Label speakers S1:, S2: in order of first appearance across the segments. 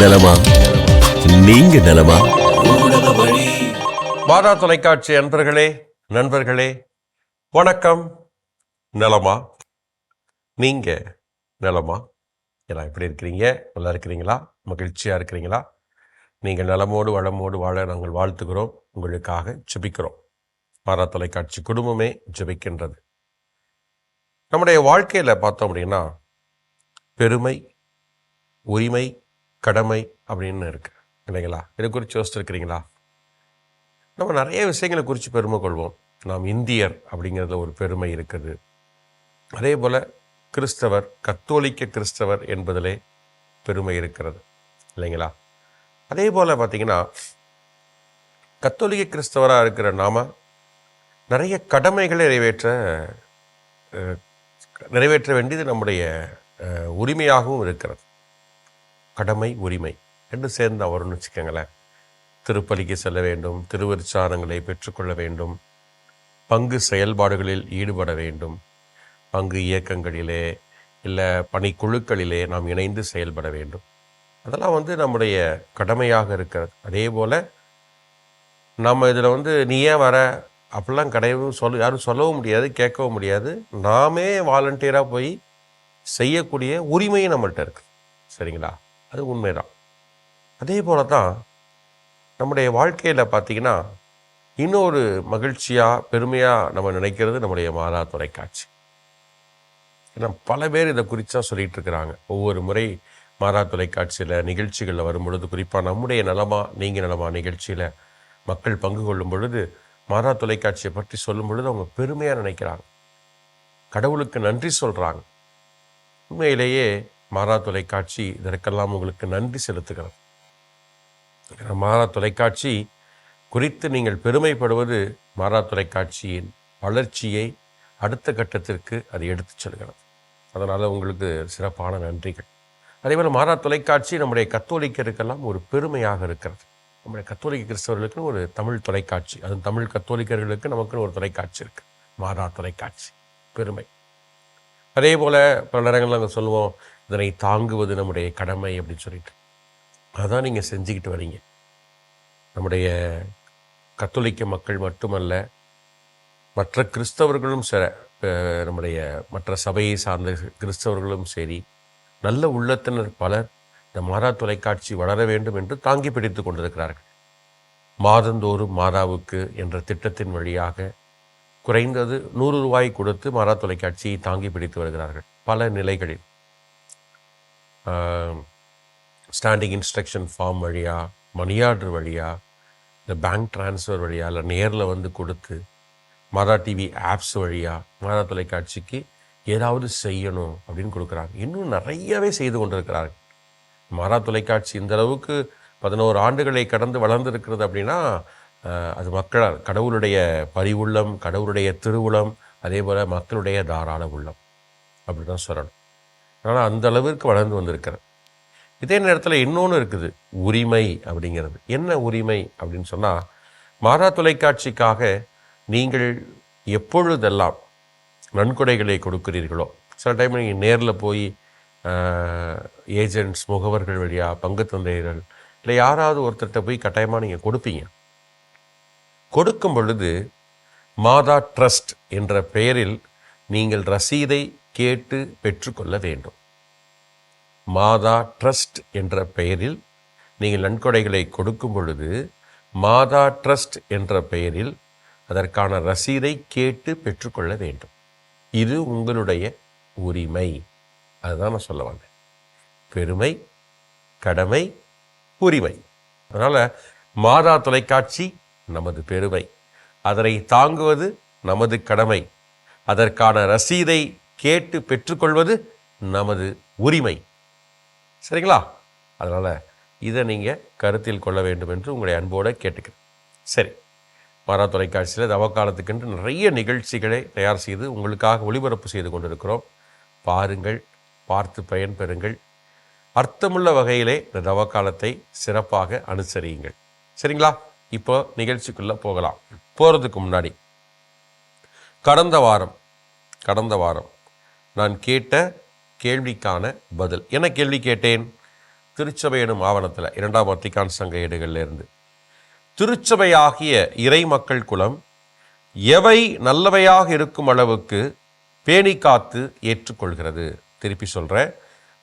S1: நலமா? நீங்க நலமா?
S2: ஊடக
S3: மாதா தொலைக்காட்சி அன்பர்களே நண்பர்களே வணக்கம். நலமா? நீங்க நலமா? எல்லாம் எப்படி இருக்கிறீங்க? நல்லா இருக்கிறீங்களா? மகிழ்ச்சியா இருக்கிறீங்களா? நீங்கள் நலமோடு வளமோடு வாழ நாங்கள் வாழ்த்துகிறோம். உங்களுக்காக ஜபிக்கிறோம். மாதா தொலைக்காட்சி குடும்பமே ஜபிக்கின்றது. நம்முடைய வாழ்க்கையில் பார்த்தோம் அப்படின்னா பெருமை உரிமை கடமை அப்படின்னு இருக்கு. இல்லைங்களா? இதை குறித்து யோசிச்சிருக்கிறீங்களா? நம்ம நிறைய விஷயங்களை குறித்து பெருமை கொள்வோம். நாம் இந்தியர் அப்படிங்கிறதுல ஒரு பெருமை இருக்குது. அதே போல் கிறிஸ்தவர் கத்தோலிக்க கிறிஸ்தவர் என்பதிலே பெருமை இருக்கிறது. இல்லைங்களா? அதே போல் பார்த்தீங்கன்னா கத்தோலிக்க கிறிஸ்தவராக இருக்கிற நாம நிறைய கடமைகளை நிறைவேற்ற நிறைவேற்ற வேண்டியது நம்முடைய உரிமையாகவும் இருக்கிறது. கடமை உரிமை ரெண்டு சேர்ந்து வரும்னு வச்சுக்கோங்களேன். திருப்பலிக்கு செல்ல வேண்டும் திருவருச்சாரங்களை பெற்றுக்கொள்ள வேண்டும் பங்கு செயல்பாடுகளில் ஈடுபட வேண்டும். பங்கு இயக்கங்களிலே இல்லை பணிக்குழுக்களிலே நாம் இணைந்து செயல்பட வேண்டும். அதெல்லாம் வந்து நம்முடைய கடமையாக இருக்கிறது. அதே போல் நம்ம இதில் வந்து நீ ஏன் வர? அப்படிலாம் கிடையவும் சொல்ல யாரும் சொல்லவும் முடியாது கேட்கவும் முடியாது. நாமே வாலண்டியராக போய் செய்யக்கூடிய உரிமையும் நம்மள்ட்ட இருக்குது சரிங்களா? அது உண்மைதான். அதே போல தான் நம்முடைய வாழ்க்கையில் பார்த்தீங்கன்னா இன்னொரு மகிழ்ச்சியாக பெருமையாக நம்ம நினைக்கிறது நம்முடைய மாதா தொலைக்காட்சி. ஏன்னா பல பேர் இதை குறித்து சொல்லிகிட்டு இருக்கிறாங்க. ஒவ்வொரு முறை மாதா தொலைக்காட்சியில் நிகழ்ச்சிகளில் வரும் பொழுது குறிப்பாக நம்முடைய நலமா நீங்கள் நலமா நிகழ்ச்சியில் மக்கள் பங்கு கொள்ளும் பொழுது மாதா தொலைக்காட்சியை பற்றி சொல்லும் பொழுது அவங்க பெருமையாக நினைக்கிறாங்க. கடவுளுக்கு நன்றி சொல்கிறாங்க உண்மையிலேயே மாறா தொலைக்காட்சி இதற்கெல்லாம் உங்களுக்கு நன்றி செலுத்துகிறோம் மாறா தொலைக்காட்சி குறித்து நீங்கள் பெருமைப்படுவது மாறா தொலைக்காட்சியின் வளர்ச்சியை அடுத்த கட்டத்திற்கு அது எடுத்துச் செல்கிறது. அதனால் உங்களுக்கு சிறப்பான நன்றிகள். அதேபோல் மாறா தொலைக்காட்சி நம்முடைய கத்தோலிக்கருக்கெல்லாம் ஒரு பெருமையாக இருக்கிறது. நம்முடைய கத்தோலிக்க கிறிஸ்தவர்களுக்குன்னு ஒரு தமிழ் தொலைக்காட்சி. அது தமிழ் கத்தோலிக்கர்களுக்கு நமக்குன்னு ஒரு தொலைக்காட்சி இருக்குது மாறா தொலைக்காட்சி. பெருமை. அதே போல் பல நேரங்களில் நாங்கள் சொல்லுவோம் இதனை தாங்குவது நம்முடைய கடமை அப்படின்னு சொல்லிட்டு. அதான் நீங்கள் செஞ்சுக்கிட்டு வரீங்க. நம்முடைய கத்தோலிக்க மக்கள் மட்டுமல்ல மற்ற கிறிஸ்தவர்களும் சில நம்முடைய மற்ற சபையை சார்ந்த கிறிஸ்தவர்களும் சரி நல்ல உள்ளத்தினர் பலர் இந்த மாதா தொலைக்காட்சி வளர வேண்டும் என்று தாங்கி பிடித்து கொண்டிருக்கிறார்கள். மாதந்தோறும் மாதாவுக்கு என்ற திட்டத்தின் வழியாக குறைந்தது நூறு ரூபாய் கொடுத்து மாதா தொலைக்காட்சியை தாங்கி பிடித்து வருகிறார்கள். பல நிலைகளில். ஸ்டாண்டிங் இன்ஸ்ட்ரக்ஷன் ஃபார்ம் வழியாக மணி ஆர்டர் வழியாக இந்த பேங்க் ட்ரான்ஸ்ஃபர் வழியாக இல்லை நேரில் வந்து கொடுத்து மாதா டிவி ஆப்ஸ் வழியாக மாதா தொலைக்காட்சிக்கு ஏதாவது செய்யணும் அப்படின்னு கொடுக்குறாங்க. இன்னும் நிறையவே செய்து கொண்டிருக்கிறார்கள். மாதா தொலைக்காட்சி இந்த அளவுக்கு பதினோரு ஆண்டுகளை கடந்து வளர்ந்துருக்கிறது அப்படின்னா அது மக்கள் கடவுளுடைய பரிவுள்ளம் கடவுளுடைய திருவுளம் அதே போல் மக்களுடைய தாராள உள்ளம். அப்படி தான் சொல்லணும். நான் அந்த அளவிற்கு வளர்ந்து வந்திருக்கிறேன். இதே நேரத்தில் இன்னொன்று இருக்குது. உரிமை அப்படிங்கிறது. என்ன உரிமை அப்படின்னு சொன்னால் மாதா தொலைக்காட்சிக்காக நீங்கள் எப்பொழுதெல்லாம் நன்கொடைகளை கொடுக்கிறீர்களோ சில டைம் நீங்கள் நேரில் போய் ஏஜென்ட்ஸ் முகவர்கள் வழியாக பங்கு தந்தைகள் இல்லை யாராவது ஒருத்தர்கிட்ட போய் கட்டாயமாக நீங்கள் கொடுப்பீங்க. கொடுக்கும் பொழுது மாதா ட்ரஸ்ட் என்ற பெயரில் நீங்கள் ரசீதை கேட்டு பெற்றுக்கொள்ள வேண்டும். மாதா ட்ரஸ்ட் என்ற பெயரில் நீங்கள் நன்கொடைகளை கொடுக்கும் பொழுது மாதா ட்ரஸ்ட் என்ற பெயரில் அதற்கான ரசீதை கேட்டு பெற்றுக்கொள்ள வேண்டும். இது உங்களுடைய உரிமை. அதுதான் நான் சொல்ல வந்தேன். பெருமை கடமை உரிமை. அதனால் மாதா தொலைக்காட்சி நமது பெருமை. அதனை தாங்குவது நமது கடமை. அதற்கான ரசீதை கேட்டு பெற்றுக்கொள்வது நமது உரிமை. சரிங்களா? அதனால் இதை நீங்கள் கருத்தில் கொள்ள வேண்டும் என்று உங்களுடைய அன்போடு கேட்டுக்கிறேன். சரி. மாறா தொலைக்காட்சியில் தவக்காலத்துக்கென்று நிறைய நிகழ்ச்சிகளை தயார் செய்து உங்களுக்காக ஒளிபரப்பு செய்து கொண்டிருக்கிறோம். பாருங்கள் பார்த்து பயன்பெறுங்கள் அர்த்தமுள்ள வகையிலே இந்த தவக்காலத்தை சிறப்பாக அனுசரியுங்கள். சரிங்களா? இப்போ நிகழ்ச்சிக்குள்ளே போகலாம். போகிறதுக்கு முன்னாடி கடந்த வாரம் கடந்த வாரம் நான் கேட்ட கேள்விக்கான பதில். என்ன கேள்வி கேட்டேன்? திருச்சபை எனும் ஆவணத்தில் இரண்டாம் வத்திகான் சங்க ஏடுகளிலிருந்து திருச்சபையாகிய இறை மக்கள் குலம் எவை நல்லவையாக இருக்கும் அளவுக்கு பேணி காத்து ஏற்றுக்கொள்கிறது? திருப்பி சொல்கிறேன்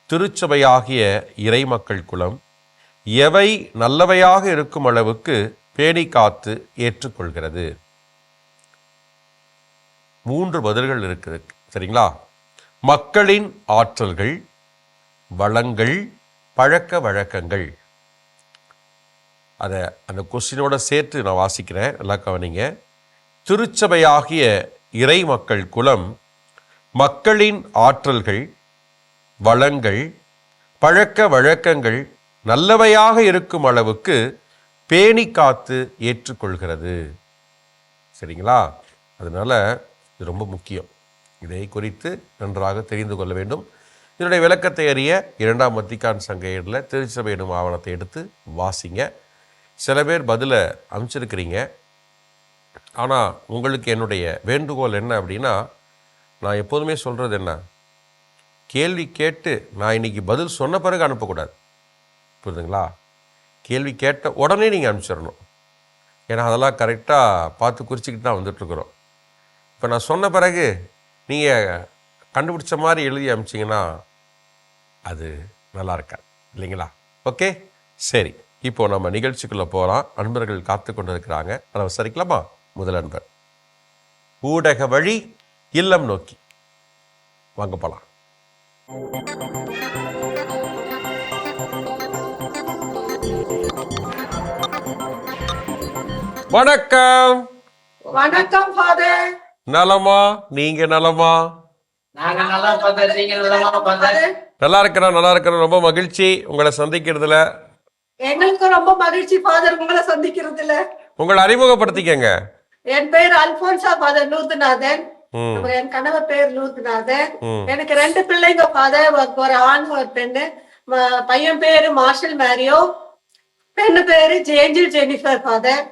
S3: திருச்சபையாகிய இறை மக்கள் குலம் எவை நல்லவையாக இருக்கும் அளவுக்கு பேணி காத்து ஏற்றுக்கொள்கிறது? மூன்று பதில்கள் இருக்குது. சரிங்களா? மக்களின் ஆற்றல்கள் வளங்கள் பழக்க வழக்கங்கள். அதை அந்த கொஸ்டினோட சேர்த்து நான் வாசிக்கிறேன். நல்லா கவனிங்க. திருச்சபையாகிய இறை மக்கள் குலம் மக்களின் ஆற்றல்கள் வளங்கள் பழக்க வழக்கங்கள் நல்லவையாக இருக்கும் அளவுக்கு பேணி காத்து ஏற்றுக்கொள்கிறது. சரிங்களா? அதனால் இது ரொம்ப முக்கியம். இதை குறித்து நன்றாக தெரிந்து கொள்ள வேண்டும். இதனுடைய விளக்கத்தை அறிய இரண்டாம் வத்திக்கான் சங்க ஏடில் திருச்சபை எனும் ஆவணத்தை எடுத்து வாசிங்க. சில பேர் பதிலை அமைச்சிருக்கிறீங்க ஆனால் உங்களுக்கு என்னுடைய வேண்டுகோள் என்ன அப்படின்னா நான் எப்போதுமே சொல்கிறது என்ன? கேள்வி கேட்டு நான் இன்னைக்கு பதில் சொன்ன பிறகு அனுப்பக்கூடாது. புரியுதுங்களா? கேள்வி கேட்ட உடனே நீங்கள் அனுப்பிச்சிடணும். ஏன்னா அதெல்லாம் கரெக்டாக பார்த்து குறிச்சிக்கிட்டு தான் வந்துட்டுருக்குறோம். இப்போ நான் சொன்ன பிறகு நீங்கள் கண்டுபிடிச்ச மாதிரி எழுதி அமிச்சிங்கன்னா அது நல்லா இருக்காது. இல்லைங்களா? ஓகே? சரி. இப்போ நம்ம நிகழ்ச்சிக்குள்ளே போகலாம் அன்பர்கள் காத்து கொண்டு இருக்கிறாங்க அதை விசாரிக்கலாமா? முதல் அன்பர். ஊடக வழி இல்லம் நோக்கி. வாங்க போகலாம் வணக்கம்.
S4: வணக்கம் ஃபாதர்.
S3: நலமா? நீங்க நலமா?
S5: நல்லா
S3: இருக்கிறோம் நல்லா இருக்கிறோம் ரொம்ப மகிழ்ச்சி உங்களை சந்திக்கிறதுல.
S4: எங்களுக்கு ரொம்ப மகிழ்ச்சி ஃபாதர் உங்களை சந்திக்கிறதுல.
S3: உங்களை அறிமுகப்படுத்திக்கங்க.
S4: என் பேர் அல்போன்சா ஃபாதர் அப்புறம் என் கணவர் பேர் லூத்துநாதன்.
S3: ம்.
S4: எனக்கு ரெண்டு பிள்ளைங்க ஃபாதர் ஒரு ஆண் ஒரு பெண்ணு. பையன் பேரு மார்ஷல் மேரியோ பெண்ணு பேரு ஜேஞ்சில் ஜெனிஃபர் ஃபாதர்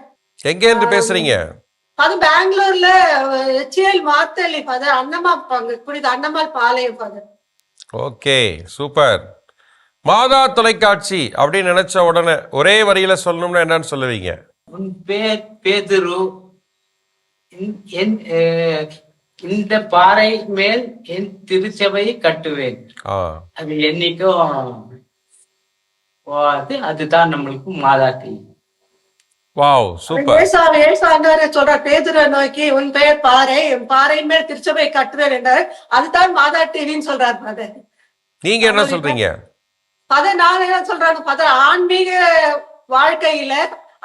S3: எங்க இருந்து பேசுறீங்க?
S4: அது பெங்களூர்ல ஹெச்ஏஎல் மாத்தலி ஃபாதர் பங்கு புரியுது Annamalpalayam father
S3: okay super. Madha தொலைக்காட்சி அப்படின்னு நினைச்ச உடனே ஒரே வரியில சொல்லணும்னா என்னன்னு சொல்லுவீங்க?
S5: உன் பேர் பேதுரு. இந்த பாறை மேல் என் திருச்சபையை கட்டுவேன்.
S3: ஆ.
S5: அது என்னைக்கும் அதுதான் நம்மளுக்கு மாதாட்டி
S3: வாவ் சூப்பர்
S4: ஏசா ஏசாண்டாரு சொல்ற பேதுரை நோக்கி உன் பெயர் பாறை என் பாறை மேல் திருச்சபை கட்டுவேன் என்றார். அதுதான் மாதா டிவின்னு சொல்றாரு ஃபாதர்
S3: நீங்க என்ன சொல்றீங்க?
S4: அத நான் என்ன சொல்றாங்க ஃபாதர் ஆன்மீக வாழ்க்கையில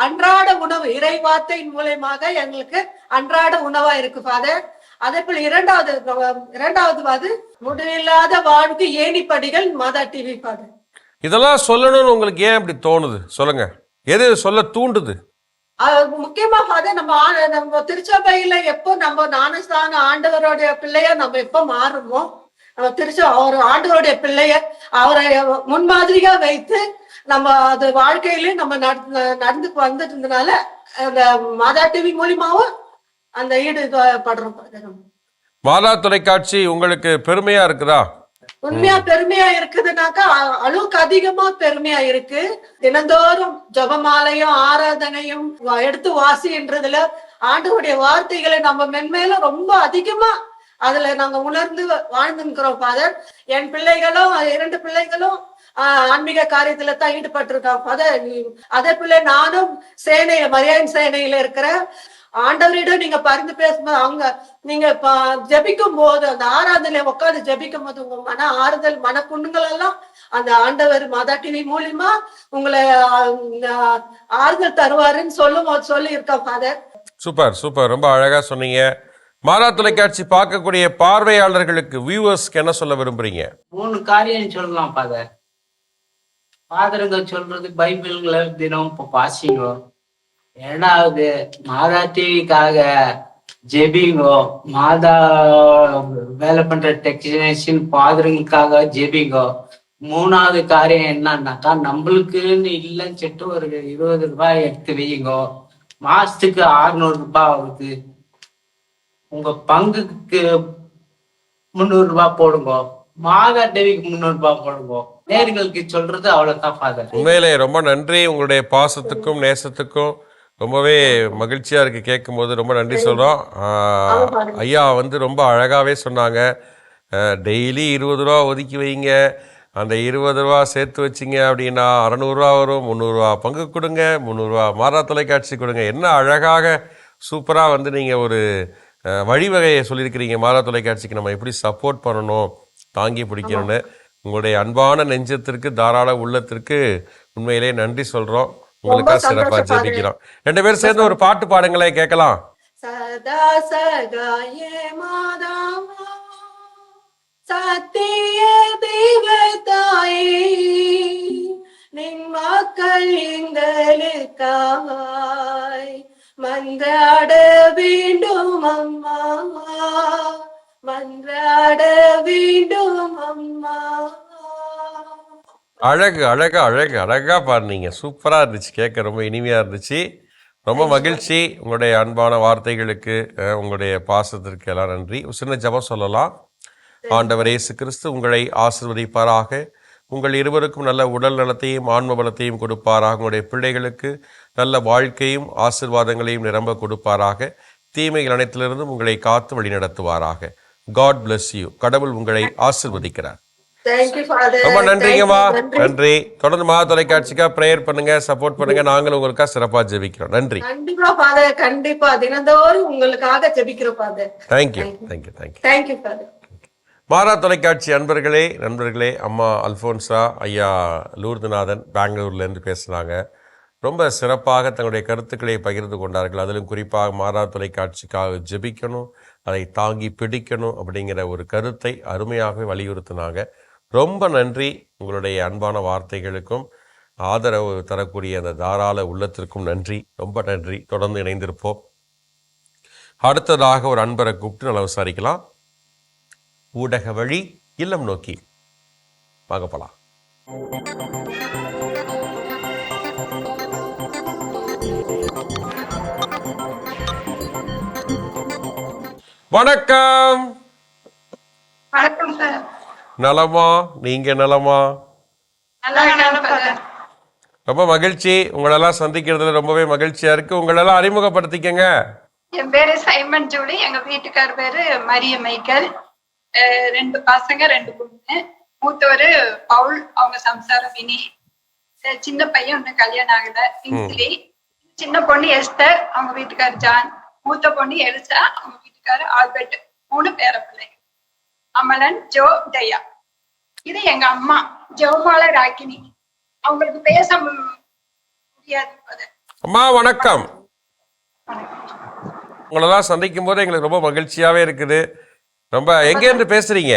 S4: அன்றாட உணவு இறை வார்த்தையின் மூலயமாக எங்களுக்கு அன்றாட உணவா இருக்கு ஃபாதர் அதே போல இரண்டாவது இரண்டாவது வந்து முடிவில்லாத வாழ்க்கை ஏணிப்படிகள் மாதா டிவி ஃபாதர்
S3: இதெல்லாம் சொல்லணும்னு உங்களுக்கு ஏன் இப்படி தோணுது? சொல்லுங்க. எது சொல்ல தூண்டுது?
S4: முக்கியமா ஃபாதர் நம்ம ஆ- நம்ம திருச்சபையில எப்போ நம்ம ஞானஸ்தான ஆண்டவருடைய பிள்ளையா நம்ம எப்போ மாறுமோ நம்ம திருச்ச அவர் ஆண்டவருடைய பிள்ளைய அவரை முன்மாதிரியா வைத்து நம்ம அது வாழ்க்கையிலயும் நம்ம நடந்து நடந்து வந்துட்டு இருந்தனால அந்த மாதா டிவி மூலியமாவும் அந்த ஈடு படுறோம்.
S3: மாதா தொலைக்காட்சி உங்களுக்கு பெருமையா இருக்குதா?
S4: உண்மையா பெருமையா இருக்குதுனாக்கா அளவுக்கு அதிகமா பெருமையா இருக்கு. தினந்தோறும் ஜபமாலையும் ஆராதனையும் எடுத்து வாசின்றதுல ஆண்டவருடைய வார்த்தைகளை நம்ம மென்மேலும் ரொம்ப அதிகமா அதுல நாங்க உணர்ந்து வாழ்ந்துக்கிறோம் ஃபாதர் என் பிள்ளைகளும் இரண்டு பிள்ளைகளும் ஆஹ், ஆன்மீக காரியத்துல தான் ஈடுபட்டிருக்காங்க ஃபாதர் அதே போல நானும் சேனையில மரியாதை சேனையில இருக்கிற ஆண்டவரிடம் நீங்க பரிந்து பேசும்போது அவங்க நீங்க ஜெபிக்கும் போது அந்த ஆராதனையில உட்கார்ந்து ஜெபிக்கும் போது உங்க மன ஆறுதல் மனப்புண்ணுங்கள் எல்லாம் அந்த ஆண்டவர் மாதா டிவி மூலியமா உங்களை ஆறுதல் தருவாருன்னு சொல்லும் போது சொல்லி இருக்கேன் ஃபாதர்
S3: சூப்பர் சூப்பர். ரொம்ப அழகா சொன்னீங்க. மாதா தொலைக்காட்சி பார்க்கக்கூடிய பார்வையாளர்களுக்கு வியூவர்ஸ்க்கு என்ன சொல்ல விரும்புறீங்க?
S5: மூணு காரியம் சொல்லலாம் ஃபாதர் ஃபாதருங்க சொல்றது பைபிள்ல தினம் இப்போ வாசிங்கோ ரெண்டாவது மாதா டிவிக்காக ஜெபிங்கோ. மாதா வேலை பண்ற டெக்னீஷியன் ஃபாதருங்களுக்காக ஜெபிங்கோ. மூணாவது காரியம் என்னன்னாக்கா நம்மளுக்குன்னு இல்லைன்னு சொல்லிட்டு ஒரு இருபது ரூபாய் எடுத்து வையுங்கோ. மாசத்துக்கு அறுநூறு ரூபாய் ஆகுது. உங்க பங்குக்கு முந்நூறு ரூபாய் போடுங்க. மாதா தேவிக்கு முந்நூறு ரூபாய் போடுங்க. நேர்களுக்கு சொல்றது அவ்வளவுதான் ஃபாதர்
S3: உண்மையிலே ரொம்ப நன்றி. உங்களுடைய பாசத்துக்கும் நேசத்துக்கும் ரொம்பவே மகிழ்ச்சியா இருக்கு கேட்கும் போது ரொம்ப நன்றி சொல்றோம். ஆஹ், ஐயா வந்து ரொம்ப அழகாவே சொன்னாங்க. டெய்லி இருபது ரூபா ஒதுக்கி வைங்க. அந்த இருபது ரூபா சேர்த்து வச்சிங்க அப்படின்னா அறநூறுவா வரும் முந்நூறுரூவா பங்கு கொடுங்க முந்நூறுரூவா மாறா தொலைக்காட்சி கொடுங்க. என்ன அழகாக சூப்பராக வந்து நீங்கள் ஒரு வழிவகையை சொல்லியிருக்கிறீங்க. மாறா தொலைக்காட்சிக்கு நம்ம எப்படி சப்போர்ட் பண்ணணும் தாங்கி பிடிக்கணும்னு. உங்களுடைய அன்பான நெஞ்சத்திற்கு தாராள உள்ளத்திற்கு உண்மையிலே நன்றி சொல்கிறோம் உங்களுக்கா
S4: பாரு.
S3: ஜெபிக்கிறோம் ரெண்டு பேரும் சேர்ந்து ஒரு பாட்டு பாடுங்களேன் கேட்கலாம்
S4: சதா சகாயே மாதாமா சத்திய தெய்வ தாயே நின் மக்கள் எங்களுக்காய் மன்றாட வேண்டும் அம்மா மன்றாட வேண்டும் அம்மா
S3: அழகு அழகு அழகு. அழகா பாடுனீங்க. சூப்பரா இருந்துச்சு. கேட்க ரொம்ப இனிமையா இருந்துச்சு. ரொம்ப மகிழ்ச்சி. உங்களுடைய அன்பான வார்த்தைகளுக்கு உங்களுடைய பாசத்திற்கு எல்லாம் நன்றி. சின்ன ஜெபம் சொல்லலாம். ஆண்டவர் இயேசு கிறிஸ்து உங்களை ஆசிர்வதிப்பாராக. உங்கள் இருவருக்கும் நல்ல உடல் நலத்தையும் ஆன்ம பலத்தையும் கொடுப்பாராக. உங்களுடைய பிள்ளைகளுக்கு நல்ல வாழ்க்கையும் ஆசிர்வாதங்களையும் நிரம்ப கொடுப்பாராக. தீமைகள் அனைத்திலிருந்தும் உங்களை காத்து வழிநடத்துவாராக. காட் bless யூ கடவுள் உங்களை ஆசிர்வதிக்கிறார். ரொம்ப நன்றிங்கம்மா. நன்றி. தொடர்ந்து மா தொலைக்காட்சிக்கா ப்ரேயர் பண்ணுங்க சப்போர்ட் பண்ணுங்க. நாங்களும் உங்களுக்கா சிறப்பா ஜெபிக்கிறோம். நன்றி.
S4: கண்டிப்பா ஃபாதர் கண்டிப்பா. தினந்தோறும் உங்களுக்காக ஜெபிக்கிறோம் father
S3: thank you thank you thank you
S4: thank you father
S3: மாறா தொலைக்காட்சி அன்பர்களே நண்பர்களே அம்மா அல்ஃபோன்சா ஐயா லூர்துநாதன் பெங்களூர்லேருந்து பேசுனாங்க. ரொம்ப சிறப்பாக தங்களுடைய கருத்துக்களை பகிர்ந்து கொண்டார்கள். அதிலும் குறிப்பாக மாறா தொலைக்காட்சிக்காக ஜெபிக்கணும் அதை தாங்கி பிடிக்கணும் அப்படிங்கிற ஒரு கருத்தை அருமையாகவே வலியுறுத்தினாங்க. ரொம்ப நன்றி உங்களுடைய அன்பான வார்த்தைகளுக்கும் ஆதரவு தரக்கூடிய அந்த தாராள உள்ளத்திற்கும் நன்றி. ரொம்ப நன்றி. தொடர்ந்து இணைந்திருப்போம். அடுத்ததாக ஒரு அன்பரை கூப்பிட்டு நல்லா விசாரிக்கலாம். ஊடக வழி இல்லம் நோக்கி. வாங்க போகலாம் வணக்கம்.
S6: வணக்கம் சார்.
S3: நலமா? நீங்க நலமா?
S6: நல்லா
S3: ரொம்ப மகிழ்ச்சி. உங்களெல்லாம் சந்திக்கிறதுல ரொம்பவே மகிழ்ச்சியா இருக்கு. உங்களெல்லாம் அறிமுகப்படுத்திக்கங்க.
S6: என் பேரு சைமன் ஜூலி. எங்க வீட்டுக்கார் பேரு மரிய மைக்கேல். ரெண்டு பசங்க ரெண்டு பொண்ணு. மூத்தவரு பவுல். அவங்க சம்சாரம் மினி சின்ன பையன் ஒண்ணு கல்யாணம் ஆகல. கிங்ஸ்லி சின்ன பொண்ணு எஸ்தர். அவங்க வீட்டுக்கார் ஜான். மூத்த பொண்ணு எலிசா. அவங்க வீட்டுக்காரு ஆல்பர்ட். மூணு பேர பிள்ளைங்க அமலன் ஜோ டையா இது எங்க அம்மா ஜெவமால ராக்கினி. அவங்களுக்கு பேச முடியாது
S3: அம்மா வணக்கம். உங்களெல்லாம் சந்திக்கும் போது எங்களுக்கு ரொம்ப மகிழ்ச்சியாவே இருக்குது. ரொம்ப எங்க இருந்து பேசுறீங்க.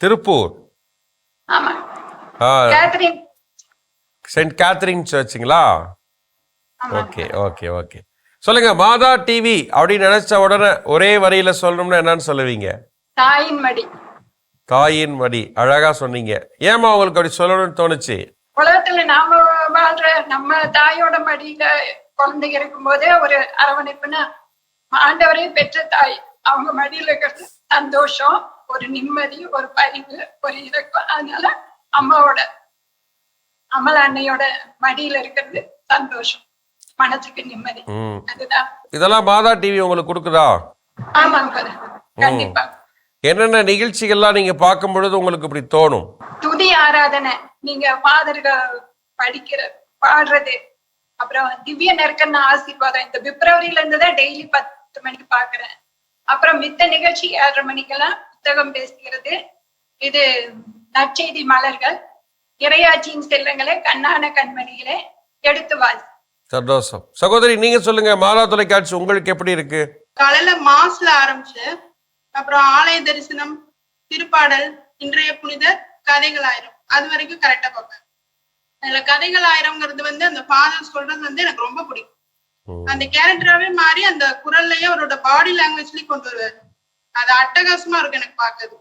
S3: திருப்பூர்.
S6: ஆமா. Catherine
S3: saint Catherine சர்ச்சுங்களா. Okay okay okay. சொல்லுங்க மாதா டிவி அப்படின்னு நினைச்ச உடனே ஒரே வரியில சொல்லணும்னா என்னன்னு சொல்லுவீங்க?
S6: தாயின் மடி.
S3: தாயின் மடி. அழகா சொன்னீங்க. ஏமா உங்களுக்கு அப்படி சொல்லணும்னு தோணுச்சு?
S6: உலகத்துல நாம வாழ்ற நம்ம தாயோட மடியில குழந்தைங்க இருக்கும் போதே ஒரு அரவணைப்புன்னா ஆண்டவரே பெற்ற தாய். அவங்க மடியில இருக்கிறது சந்தோஷம் ஒரு நிம்மதி ஒரு பரிவு ஒரு இறக்கம் அதனால அம்மாவோட அமல அன்னையோட மடியில இருக்கிறது சந்தோஷம். மனசுக்கு நிம்மதி. அதுதான்.
S3: இதெல்லாம் மாதா டிவி உங்களுக்கு கொடுக்குதா?
S6: ஆமாங்க. கண்டிப்பா.
S3: என்னென்ன நிகழ்ச்சிகள்லாம் நீங்க பார்க்கும் பொழுது உங்களுக்கு இப்படி தோணும்?
S6: துதி ஆராதனை நீங்க ஃபாதர்கள் படிக்கிற பாடுறது அப்புறம் திவ்ய நெருக்கன்னு ஆசீர்வாதம் இந்த பிப்ரவரியில இருந்து தான் டெய்லி பத்து மணிக்கு பாக்குறேன் அப்புறம் மித்த நிகழ்ச்சி ஏழரை மணிக்கெல்லாம் புத்தகம் பேசுகிறது. இது நற்செய்தி மலர்கள். இறையாட்சியின் செல்லங்களே கண்ணான கண்மணிகளே எடுத்து வாசி.
S3: சந்தோஷம். சகோதரி நீங்க சொல்லுங்க மாதா தொலைக்காட்சி உங்களுக்கு எப்படி இருக்கு?
S7: காலையில மாஸ்ல ஆரம்பிச்சு அப்புறம் ஆலய தரிசனம் திருப்பாடல் இன்றைய புனிதர் கதைகள் ஆயிரம். அது வரைக்கும் கரெக்டா பார்ப்பேன். அதுல கதைகள் ஆயிரம்ங்கிறது வந்து அந்த ஃபாதர் சொல்றது வந்து எனக்கு ரொம்ப பிடிக்கும். அந்த கேரக்டராவே மாறி அந்த குரல்லையே அவரோட பாடி லாங்குவேஜ்லயும் கொண்டு வருவாரு. அது அட்டகாசமா இருக்கும் எனக்கு பார்க்கிறது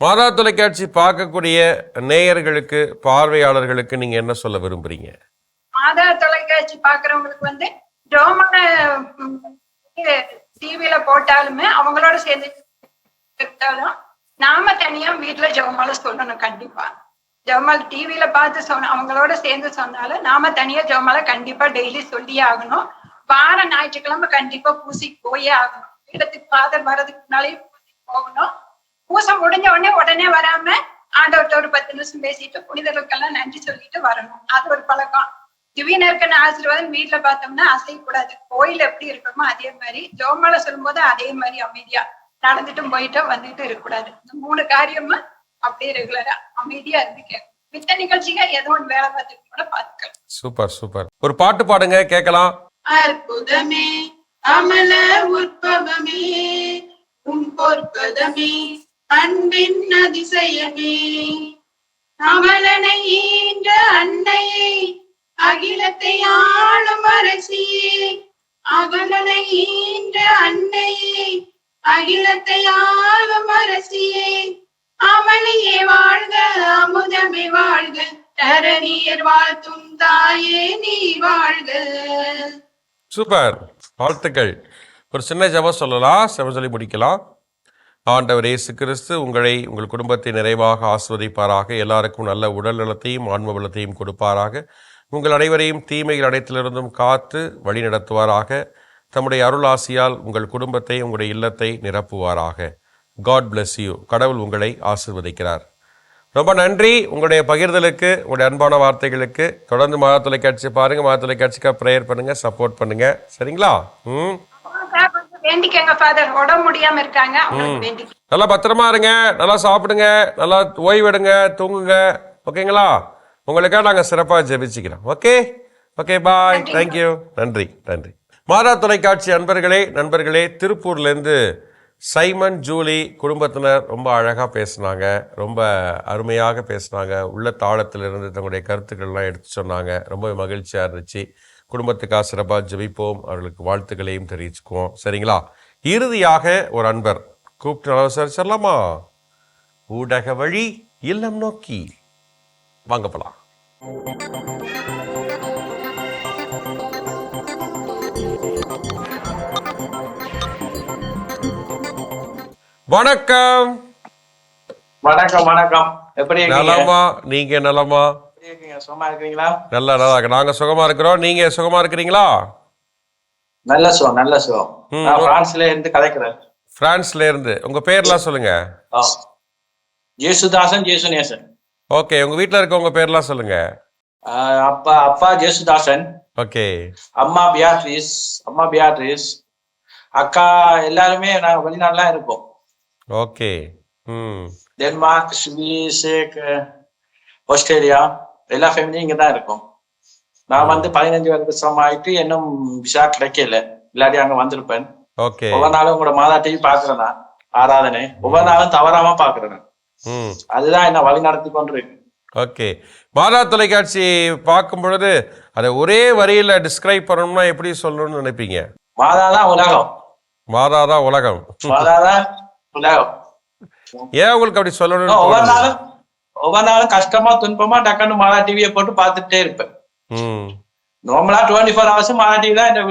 S3: மாதா தொலைக்காட்சி பார்க்கக்கூடிய நேயர்களுக்கு பார்வையாளர்களுக்கு நீங்க என்ன சொல்ல விரும்புறீங்க?
S6: மாதா தொலைக்காட்சி பாக்குறவங்களுக்கு வந்து ரோமான டிவில போட்டாலுமே அவங்களோட சேர்ந்து இருந்தாலும் நாம தனியா வீட்டுல ஜெவமால சொல்லணும் கண்டிப்பா. ஜெவமால் டிவில பார்த்து சொன்ன அவங்களோட சேர்ந்து சொன்னாலும் நாம தனியா ஜெவமால கண்டிப்பா டெய்லி சொல்லியே ஆகணும். வார ஞாயிற்றுக்கிழமை கண்டிப்பா பூசிக்கு போயே ஆகணும். இடத்துக்கு ஃபாதர் வர்றதுக்கு முன்னாலே பூசிக்கு போகணும். பூசை முடிஞ்ச உடனே உடனே வராம ஆண்டவர்கிட்ட ஒரு பத்து நிமிஷம் பேசிட்டு புனிதர்களுக்கெல்லாம் நன்றி சொல்லிட்டு வரணும். அது ஒரு பழக்கம். திடீர்னு ஆசீர்வாதம் வீட்டுல பார்த்தோம்னா அசையக்கூடாது. கோயில் எப்படி இருக்கணுமோ அதே மாதிரி ஜோமால சொல்லும்போது அதே மாதிரி அமைதியா நடந்துட்டும் போயிட்டும் வந்துட்டு இருக்கக்கூடாது. இந்த மூணு காரியமும் அப்படியே ரெகுலரா அமைதியா இருந்து மித்த நிகழ்ச்சிகள் ஏதோ ஒன்று வேலை பார்த்துட்டு கூட பார்த்துக்கலாம்.
S3: Super super. ஒரு பாட்டு பாடுங்க கேட்கலாம்.
S7: அற்புதமே அமல உற்பவமே உன் பொற்பதமே அன்பின் அதிசயமே. அமலனை ஈன்ற அன்னையே அகிலத்தை ஆளும் அரசியே அகலனை ஈன்ற அன்னையே அகிலத்தை ஆளும் அரசியே. அமளியே வாழ்க அமுதமே வாழ்க. தரணியர் வாழ்த்தும் தாயே நீ வாழ்க.
S3: சூப்பர். வாழ்த்துக்கள். ஒரு சின்ன ஜபம் சொல்லலாம் ஜெபம் சொல்லி முடிக்கலாம். ஆண்டவர் இயேசு கிறிஸ்து உங்களை உங்கள் குடும்பத்தை நிறைவாக ஆஸ்வதிப்பாராக எல்லாருக்கும் நல்ல உடல் நலத்தையும் ஆன்ம பலத்தையும் கொடுப்பாராக. உங்கள் அனைவரையும் தீமைகள் அனைத்திலிருந்தும் காத்து வழி நடத்துவாராக தம்முடைய அருள் ஆசியால் உங்கள் குடும்பத்தை உங்களுடைய இல்லத்தை நிரப்புவாராக. காட் bless யூ கடவுள் உங்களை ஆசிர்வதிக்கிறார். ரொம்ப நன்றி உங்களுடைய பகிர்தலுக்கு உங்களுடைய அன்பான வார்த்தைகளுக்கு. தொடர்ந்து மகா தொலைக்காட்சி பாருங்க மகா தொலைக்காட்சிக்காக ப்ரேயர் பண்ணுங்க சப்போர்ட் பண்ணுங்க. சரிங்களா? ம். நல்லா பத்திரமா இருங்க நல்லா சாப்பிடுங்க நல்லா ஓய்வெடுங்க தூங்குங்க. ஓகேங்களா? உங்களுக்காக நாங்கள் சிறப்பாக ஜெபிச்சுக்கிறோம். Okay okay bye thank you நன்றி நன்றி. மாதா தொலைக்காட்சி அன்பர்களே நண்பர்களே திருப்பூர்லேருந்து சைமன் ஜூலி குடும்பத்தினர் ரொம்ப அழகாக பேசுனாங்க ரொம்ப அருமையாக பேசினாங்க. உள்ள தாளத்திலிருந்து தங்களுடைய கருத்துக்கள்லாம் எடுத்து சொன்னாங்க. ரொம்ப மகிழ்ச்சியாக இருந்துச்சு. குடும்பத்துக்காக சிறப்பாக ஜெபிப்போம். அவர்களுக்கு வாழ்த்துக்களையும் தெரிவிச்சுக்குவோம். சரிங்களா? இறுதியாக ஒரு அன்பர் கூப்பிட்டு சார் சொல்லலாமா? ஊடக வழி இல்லம் நோக்கி. வாங்க போகலாம் வணக்கம்.
S5: வணக்கம் வணக்கம். எப்படி
S3: நலமா? நீங்க நலமா?
S5: சுகமா இருக்கீங்களா
S3: நல்லா நல்லா இருக்கு. நாங்க சுகமா இருக்கிறோம். நீங்க சுகமா இருக்கிறீங்களா?
S5: நல்ல சுகம் நல்ல சுகம். பிரான்ஸ்ல இருந்து கதைக்கிறேன்
S3: பிரான்ஸ்ல இருந்து. உங்க பேர்லாம் சொல்லுங்க.
S5: ஜேசுதாசன் ஜேசுநேசன்.
S3: ஓகே. உங்க வீட்ல இருக்க உங்க பேர்லாம் சொல்லுங்க.
S5: அப்பா அப்பா ஜேசுதாசன்.
S3: ஓகே.
S5: அம்மா பியாட்ரிஸ் அம்மா பியாட்ரிஸ். அக்கா எல்லாருமே நாங்க வெளிநாடுலாம் இருக்கோம்.
S3: ஓகே
S5: டென்மார்க் ஸ்வீஸ் ஆஸ்திரேலியா எல்லா ஃபேமிலியும் இங்க தான் இருக்கும். நான் வந்து பதினஞ்சு வருஷம் ஆயிட்டு இன்னும் விசா கிடைக்கல. இல்லாட்டி அங்க வந்திருப்பேன்.
S3: ஓகே
S5: ஒவ்வொரு நாளும் உங்களோட மாதா டிவி பாக்குறேன் நான் ஆராதனை. ஒவ்வொரு நாளும் தவறாம பாக்குறேன்.
S3: ம்
S5: அதுதான் என்ன வழி நடத்தி கொண்டிருக்கு.
S3: ஓகே மாதா தொலைக்காட்சி பார்க்கும் பொழுது அதை ஒரே வரியில டிஸ்கிரைப் பண்ணணும்னா எப்படி சொல்லணும்னு நினைப்பீங்க?
S5: மாதாதான் உலகம்.
S3: மாதா தான் உலகம்.
S5: மாதாதான்
S3: ஏன் உங்களுக்கு அப்படி சொல்லணும்னு
S5: ஒவ்வொரு? நாளும் ஒவ்வொரு நாளும் கஷ்டமா துன்பமா டக்குன்னு மாதா டிவியை போட்டு பார்த்துட்டே இருப்பேன். நார்மலா twenty four hours Madha TV தான் இந்த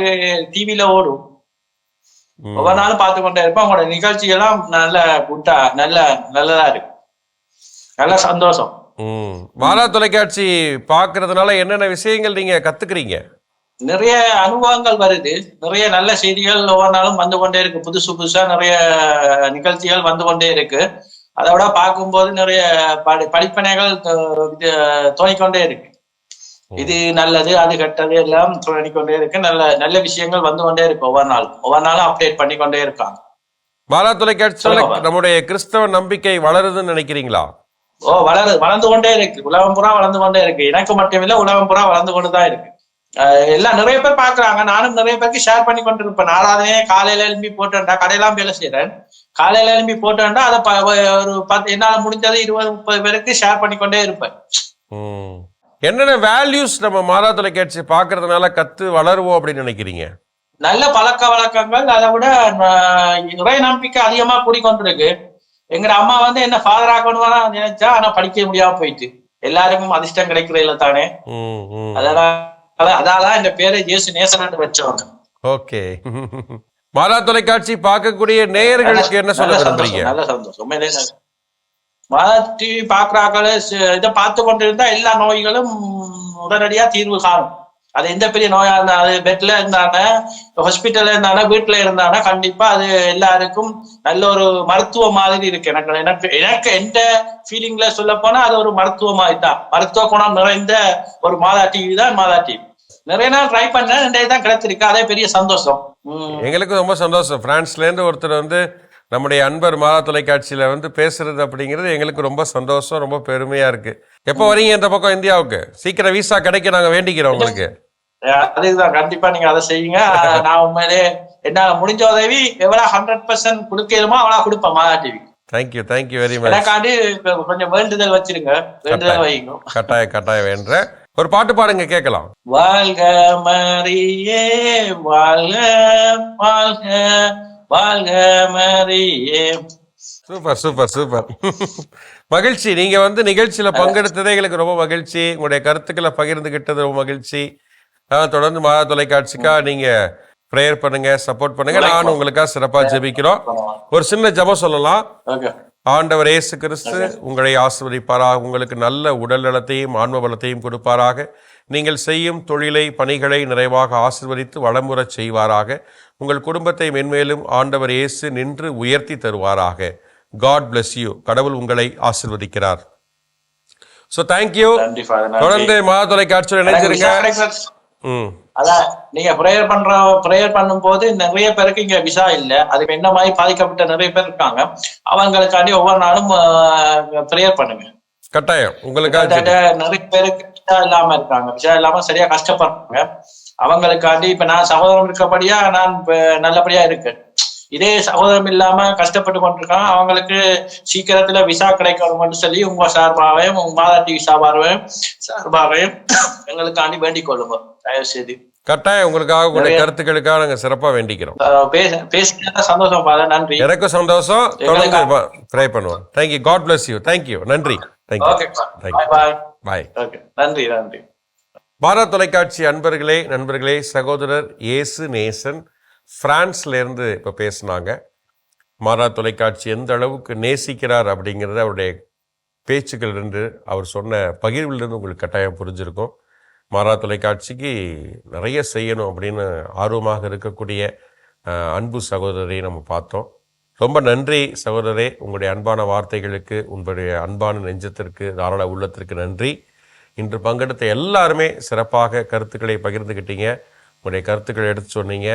S5: டிவில ஓடும். ஒவ்வொரு நாளும் பார்த்து கொண்டே இருப்பேன். உங்களோட நிகழ்ச்சிகள்லாம் நல்ல குட்டா நல்ல நல்லதா இருக்கு நல்ல சந்தோஷம்.
S3: மாதா தொலைக்காட்சி பார்க்கறதுனால என்னென்ன விஷயங்கள் நீங்க கத்துக்கிறீங்க?
S5: நிறைய அனுபவங்கள் வருது. நிறைய நல்ல செய்திகள் ஒவ்வொரு நாளும் வந்து கொண்டே இருக்கு. புதுசு புதுசா நிறைய நிகழ்ச்சிகள் வந்து கொண்டே இருக்கு. அதை விட பார்க்கும்போது நிறைய படி படிப்பனைகள் தோணிக்கொண்டே இருக்கு. இது நல்லது அது கெட்டது எல்லாம் தோணிக்கொண்டே இருக்கு. நல்ல நல்ல விஷயங்கள் வந்து கொண்டே இருக்கு ஒவ்வொரு நாளும். ஒவ்வொரு நாளும் அப்டேட் பண்ணி கொண்டே இருக்காங்க.
S3: மாதா தொலைக்காட்சியில. நம்முடைய கிறிஸ்தவ நம்பிக்கை வளருதுன்னு நினைக்கிறீங்களா?
S5: ஓ வளரு வளர்ந்து கொண்டே இருக்கு. உலகம் பூரா வளர்ந்து கொண்டே இருக்கு. எனக்கு மட்டுமில்ல உலகம் பூரா வளர்ந்து கொண்டு தான் இருக்கு. எல்லாம் நிறைய பேர் பாக்குறாங்க நானும் நிறைய பேருக்கு ஷேர் பண்ணி கொண்டு இருப்பேன் நாலாவதே காலையில எழும்பி போட்டேன்டா? கடையெல்லாம் வேலை செய்யறேன் காலையில எழும்பி போட்டேன்டா அதை ஒரு பத்து என்னால முடிஞ்சது இருபது முப்பது பேருக்கு ஷேர் பண்ணி கொண்டே இருப்பேன்.
S3: என்னென்ன வேல்யூஸ் நம்ம மாதா தொலைக்காட்சி பார்க்கறதுனால கத்து வளருவோம் அப்படின்னு நினைக்கிறீங்க?
S5: நல்ல பழக்க வழக்கங்கள் அதை விட இறை நம்பிக்கை அதிகமா கூடிக்கொண்டிருக்கு. எங்க அம்மா வந்து என்ன ஃபாதர் ஆக்கணும்னு நினைச்சா ஆனா படிக்க முடியாம போயிட்டு. எல்லாருக்கும் அதிர்ஷ்டம் கிடைக்கிற இல்ல தானே. அதெல்லாம் அதான் இந்த பேரை இயேசு நேசன் வச்சவங்க.
S3: ஓகே. மாதா தொலைக்காட்சி பார்க்கக்கூடிய நேயர்களுக்கு என்ன சொல்ல விரும்புறீங்க
S5: சந்தோஷம், நல்ல சந்தோஷம். டிவி பாக்குறாக்களே இதை பார்த்து கொண்டிருந்தா எல்லா நோய்களும் உடனடியா தீர்வு காணும். அது எந்த பெரிய நோயா இருந்தா அது பெட்ல இருந்தானே ஹாஸ்பிட்டல்ல இருந்தானே வீட்டுல இருந்தானே கண்டிப்பா அது எல்லாருக்கும் நல்ல ஒரு மருத்துவ மாதிரி இருக்கு. எனக்கு எனக்கு எனக்கு எந்த ஃபீலிங்ல சொல்ல போனா அது ஒரு மருத்துவ மாதிரி தான் மருத்துவ குணம் நிறைந்த ஒரு மாதா டிவி தான் மாதா டிவி நிறைய நாள் ட்ரை பண்ணேன் ரெண்டே தான் கிடைச்சிருக்கு. அதே பெரிய சந்தோஷம்.
S3: எங்களுக்கு ரொம்ப சந்தோஷம். பிரான்ஸ்ல இருந்து ஒருத்தர் வந்து நம்முடைய அன்பர் மாதா தொலைக்காட்சியில வந்து பேசுறது அப்படிங்கிறது எங்களுக்கு ரொம்ப சந்தோஷம் ரொம்ப பெருமையா இருக்கு. எப்போ வரீங்க இந்த பக்கம் இந்தியாவுக்கு? சீக்கிரம் விசா கிடைக்க நாங்க வேண்டிக்கிறோம் உங்களுக்கு.
S5: அதுதான் கண்டிப்பா நீங்க அதை செய்யுங்க. நான் உண்மையிலே என்னால முடிஞ்ச உதவி எவ்வளவு ஹண்ட்ரட் பர்சன்ட் கொடுக்கணுமோ அவ்வளவு கொடுப்பேன் Madha TV
S3: thank you thank you very much
S5: எனக்காண்டி கொஞ்சம் வேண்டுதல் வச்சிருங்க. வேண்டுதல் வைங்க
S3: கட்டாய கட்டாய வேண்ட ஒரு பாட்டு பாடுங்க கேட்கலாம்.
S5: வாழ்க மரியே வாழ்க வாழ்க வாழ்க மரியே.
S3: Super super super. மகிழ்ச்சி. நீங்க வந்து நிகழ்ச்சியில பங்கெடுத்ததே எங்களுக்கு ரொம்ப மகிழ்ச்சி. உங்களுடைய கருத்துக்களை பகிர்ந்துகிட்டது ரொம்ப மகிழ்ச்சி. தொடர்ந்து மாதா தொலைக்காட்சிக்கா நீங்க ப்ரேயர் பண்ணுங்க சப்போர்ட் பண்ணுங்க. நான் உங்களுக்காக சிறப்பா ஜெபிக்கிறோம். ஒரு சின்ன ஜெபம் சொல்லலாம். ஆண்டவர் இயேசு கிறிஸ்து உங்களை ஆசிர்வதிப்பாராக. உங்களுக்கு நல்ல உடல் நலத்தையும் ஆன்ம பலத்தையும் கொடுப்பாராக. நீங்கள் செய்யும் தொழிலை பணிகளை நிறைவாக ஆசிர்வதித்து வளமுறச் செய்வாராக. உங்கள் குடும்பத்தை மென்மேலும் ஆண்டவர் இயேசு நின்று உயர்த்தி தருவாராக. காட் bless யூ கடவுள் உங்களை ஆசிர்வதிக்கிறார். ஸோ தேங்க்யூ தொடர்ந்து மாத தொலைக்காட்சியில்
S5: கிடைக்கிறது-
S3: ம்.
S5: அதான் நீங்க ப்ரேயர் பண்ற ப்ரேயர் பண்ணும்போது நிறைய பேருக்கு இங்க விசா இல்ல. அதுக்கு என்ன மாதிரி பாதிக்கப்பட்ட நிறைய பேர் இருக்காங்க. அவங்களுக்காண்டி ஒவ்வொரு நாளும் ப்ரேயர் பண்ணுங்க.
S3: கட்டாயம். ஜெபி-
S5: நிறைய பேருக்கு விசா இல்லாம இருக்காங்க. விசா இல்லாம சரியா கஷ்டப்படுறாங்க. அவங்களுக்காண்டி இப்ப நான் சகோதரம் இருக்கபடியா நான் நல்லபடியா இருக்கேன். இதே சகோதரம் இல்லாம கஷ்டப்பட்டு கொண்டிருக்காங்க அவங்களுக்கு சீக்கிரத்துல விசா கிடைக்கணும்னு சொல்லி உங்க சார்பாகவும் உங்க மாதா டிவி சார்பாகவும் எங்களுக்காண்டி வேண்டிக் கொள்ளுங்க. தயவு செய்து.
S3: கட்டாயம் உங்களுக்காக உங்களுடைய கருத்துக்களுக்காக நாங்கள் சிறப்பாக வேண்டிக்கிறோம்.
S5: சந்தோஷம். நன்றி.
S3: எனக்கும் சந்தோஷம். தொடர்ந்து ப்ரே பண்ணுவோம். Thank you god bless you thank you நன்றி. Thank you
S5: okay
S3: thank you
S5: bye நன்றி நன்றி.
S3: பாரத் தொலைக்காட்சி அன்பர்களே நண்பர்களே சகோதரர் இயேசு நேசன் ஃப்ரான்ஸ்லேருந்து இப்போ பேசுனாங்க. மாரா தொலைக்காட்சி எந்த அளவுக்கு நேசிக்கிறார் அப்படிங்கிறது அவருடைய பேச்சுக்கள் இருந்து அவர் சொன்ன பகிர்விலிருந்து உங்களுக்கு கட்டாயம் புரிஞ்சிருக்கும். மாறா தொலைக்காட்சிக்கு நிறைய செய்யணும் அப்படின்னு ஆர்வமாக இருக்கக்கூடிய அன்பு சகோதரரை நம்ம பார்த்தோம். ரொம்ப நன்றி சகோதரரே. உங்களுடைய அன்பான வார்த்தைகளுக்கு உங்களுடைய அன்பான நெஞ்சத்திற்கு தாராள உள்ளத்திற்கு நன்றி. இன்று பங்கெடுத்த எல்லாருமே சிறப்பாக கருத்துக்களை பகிர்ந்துக்கிட்டீங்க உங்களுடைய கருத்துக்களை எடுத்து சொன்னீங்க.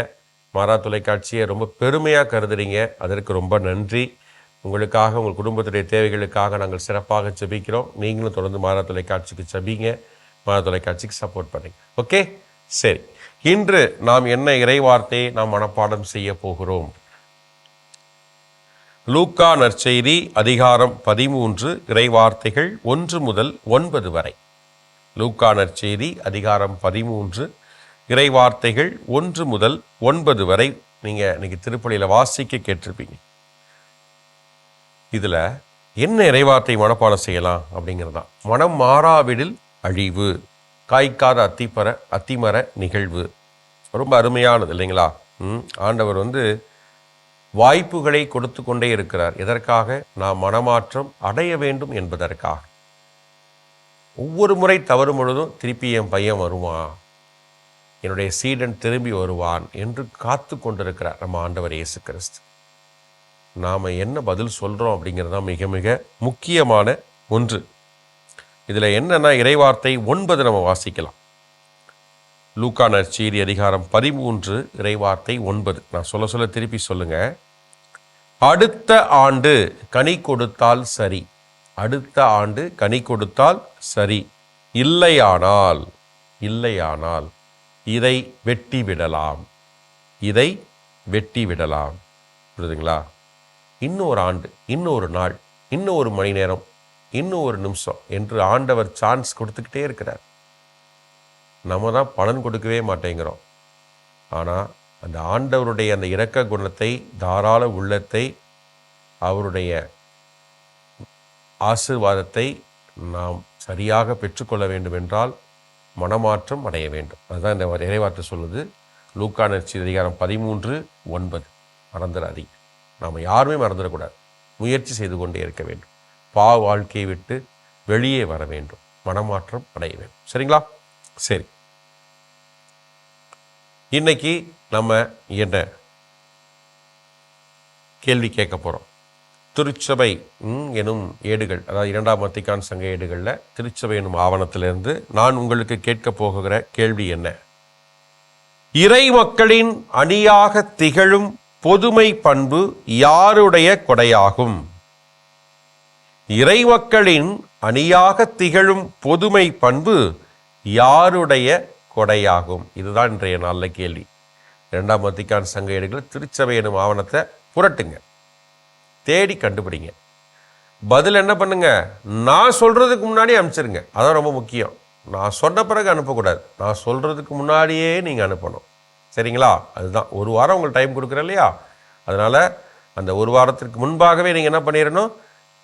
S3: மாறா தொலைக்காட்சியை ரொம்ப பெருமையாக கருதுறீங்க. அதற்கு ரொம்ப நன்றி. உங்களுக்காக உங்கள் குடும்பத்துடைய தேவைகளுக்காக நாங்கள் சிறப்பாக செபிக்கிறோம். நீங்களும் தொடர்ந்து மாறா தொலைக்காட்சிக்கு செபிங்க. மாறா தொலைக்காட்சிக்கு சப்போர்ட் பண்ணுங்க. ஓகே சரி. இன்று நாம் என்ன இறைவார்த்தையை நாம் மனப்பாடம் செய்ய போகிறோம்? லூக்கா நற்செய்தி அதிகாரம் பதிமூன்று இறைவார்த்தைகள் ஒன்று முதல் ஒன்பது வரை. லூக்கா நற்செய்தி அதிகாரம் பதிமூன்று இறைவார்த்தைகள் ஒன்று முதல் ஒன்பது வரை நீங்கள் இன்னைக்கு திருப்பலியில் வாசிக்க கேட்டிருப்பீங்க. இதில் என்ன இறைவார்த்தை மனப்பாடம் செய்யலாம் அப்படிங்கிறது தான் மனம் மாறாவிடில் அழிவு காய்க்காத அத்திப்பற அத்திமர நிகழ்வு. ரொம்ப அருமையானது இல்லைங்களா? ம், ஆண்டவர் வந்து வாய்ப்புகளை கொடுத்து கொண்டே இருக்கிறார். எதற்காக? நாம் மனமாற்றம் அடைய வேண்டும் என்பதற்காக. ஒவ்வொரு முறை தவறும் பொழுதும் திருப்பி என் பையன் வருவான். என்னுடைய சீடன் திரும்பி வருவான் என்று காத்து கொண்டிருக்கிறார் நம்ம ஆண்டவர் இயேசு கிறிஸ்து. நாம் என்ன பதில் சொல்கிறோம் அப்படிங்கிறது தான் மிக மிக முக்கியமான ஒன்று. இதில் என்னென்னா இறைவார்த்தை ஒன்பது நம்ம வாசிக்கலாம். லூக்கா சீரி அதிகாரம் பதிமூன்று இறைவார்த்தை ஒன்பது. நான் சொல்ல சொல்ல திருப்பி சொல்லுங்கள் அடுத்த ஆண்டு கனி கொடுத்தால் சரி. அடுத்த ஆண்டு கனி கொடுத்தால் சரி. இல்லையானால் இல்லையானால் இதை வெட்டி விடலாம் இதை வெட்டி விடலாம் புரியுதுங்களா? இன்னொரு ஆண்டு இன்னொரு நாள் இன்னும் ஒரு மணி நேரம் இன்னும் ஒரு நிமிஷம் என்று ஆண்டவர் சான்ஸ் கொடுத்துக்கிட்டே இருக்கிறார். நம்ம தான் பலன் கொடுக்கவே மாட்டேங்கிறோம். ஆனால் அந்த ஆண்டவருடைய அந்த இரக்க குணத்தை தாராள உள்ளத்தை அவருடைய ஆசீர்வாதத்தை நாம் சரியாக பெற்றுக்கொள்ள வேண்டும் என்றால் மனமாற்றம் அடைய வேண்டும். அதுதான் இந்த இறைவார்த்தை சொல்லுது. லூக்கா அதிகாரம் பதிமூன்று ஒன்பது. மறந்துடாதீங்க நாம் யாருமே மறந்துடக்கூடாது. முயற்சி செய்து கொண்டே இருக்க வேண்டும். பா வாழ்க்கையை விட்டு வெளியே வர வேண்டும். மனமாற்றம் அடைய வேண்டும். சரிங்களா? சரி. இன்னைக்கு நம்ம என்ன கேள்வி கேட்க போகிறோம் திருச்சபை எனும் ஏடுகள் அதாவது இரண்டாம் வத்திக்கான் சங்க ஏடுகளில் திருச்சபை எனும் ஆவணத்திலிருந்து நான் உங்களுக்கு கேட்க போகிற கேள்வி என்ன? இறை மக்களின் அணியாக திகழும் பொதுமை பண்பு யாருடைய கொடையாகும்? இறை மக்களின் அணியாக திகழும் பொதுமை பண்பு யாருடைய கொடையாகும்? இதுதான் இன்றைய நாளில் கேள்வி. இரண்டாம் வத்திக்கான் சங்க ஏடுகள் திருச்சபை எனும் ஆவணத்தை புரட்டுங்க. தேடி கண்டுபிடிங்க. பதில் என்ன பண்ணுங்க? நான் சொல்கிறதுக்கு முன்னாடி அனுப்பிச்சிருங்க. அதான் ரொம்ப முக்கியம். நான் சொன்ன பிறகு அனுப்பக்கூடாது. நான் சொல்கிறதுக்கு முன்னாடியே நீங்கள் அனுப்பணும். சரிங்களா? அதுதான். ஒரு வாரம் உங்களுக்கு டைம் கொடுக்குறேன் இல்லையா? அதனால் அந்த ஒரு வாரத்திற்கு முன்பாகவே நீங்கள் என்ன பண்ணிடணும்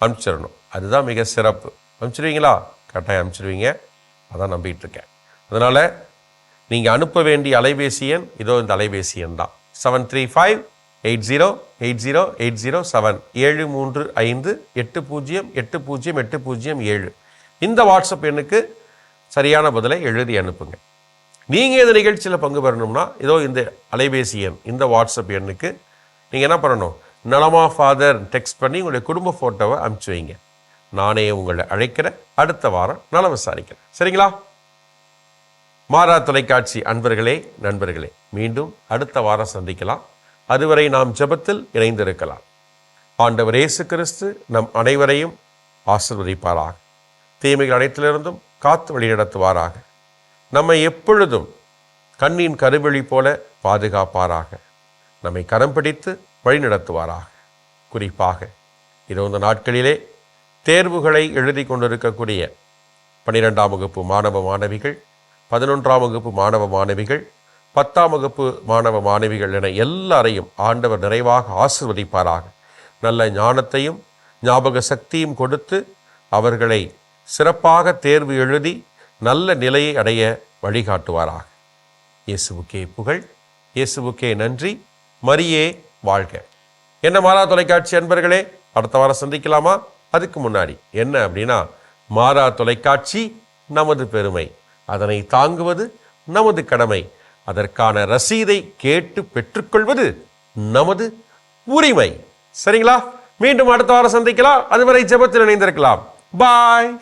S3: அனுப்பிச்சிடணும் அதுதான் மிக சிறப்பு. அனுப்பிச்சிடுவீங்களா கட்டாயம் அனுப்பிச்சிடுவீங்க அதான் நம்பிக்கிட்டு இருக்கேன். அதனால் நீங்கள் அனுப்ப வேண்டிய அலைபேசி எண் இதோ இந்த அலைபேசி எண் தான். Seven three five eight zero eight zero eight zero seven ஏழு மூன்று ஐந்து எட்டு பூஜ்ஜியம் எட்டு பூஜ்ஜியம் எட்டு பூஜ்ஜியம் ஏழு. இந்த வாட்ஸ்அப் எண்ணுக்கு சரியான பதிலை எழுதி அனுப்புங்க. நீங்கள் இந்த நிகழ்ச்சியில் பங்கு பெறணும்னா இதோ இந்த அலைபேசி எண் இந்த வாட்ஸ்அப் எண்ணுக்கு நீங்கள் என்ன பண்ணணும்? நலமா ஃபாதர் டெக்ஸ்ட் பண்ணி உங்களுடைய குடும்ப ஃபோட்டோவை அனுப்பிச்சு வைங்க. நானே உங்களை அழைக்கிறேன். அடுத்த வாரம் நலம் விசாரிக்கிறேன். சரிங்களா? மாறா தொலைக்காட்சி அன்பர்களே நண்பர்களே மீண்டும் அடுத்த வாரம் சந்திக்கலாம். அதுவரை நாம் ஜெபத்தில் இணைந்திருக்கலாம். ஆண்டவர் இயேசு கிறிஸ்து நம் அனைவரையும் ஆசிர்வதிப்பாராக. தீமைகள் அனைத்திலிருந்தும் காத்து வழிநடத்துவாராக நம்மை எப்பொழுதும் கண்ணின் கருவெளி போல பாதுகாப்பாராக. நம்மை கரம் பிடித்து வழிநடத்துவாராக குறிப்பாக இது நாட்களிலே தேர்வுகளை எழுதி கொண்டிருக்கக்கூடிய பன்னிரெண்டாம் வகுப்பு மாணவ மாணவிகள் பதினொன்றாம் வகுப்பு மாணவ மாணவிகள் பத்தாம் வகுப்பு மாணவ மாணவிகள் என எல்லாரையும் ஆண்டவர் நிறைவாக ஆசிர்வதிப்பாராக. நல்ல ஞானத்தையும் ஞாபக சக்தியும் கொடுத்து அவர்களை சிறப்பாக தேர்வு எழுதி நல்ல நிலையை அடைய வழிகாட்டுவாராக. இயேசுவுக்கே புகழ் இயேசுவுக்கே நன்றி மரியே வாழ்க. என்ன மாறா தொலைக்காட்சி அன்பர்களே அடுத்த வாரம் சந்திக்கலாமா? அதுக்கு முன்னாடி என்ன அப்படின்னா மாறா தொலைக்காட்சி நமது பெருமை. அதனை தாங்குவது நமது கடமை. அதற்கான ரசீதை கேட்டு பெற்றுக்கொள்வது நமது உரிமை. சரிங்களா? மீண்டும் அடுத்த வாரம் சந்திக்கலாம். அதுவரை ஜெபத்தில் இணைந்திருக்கலாம். பாய்.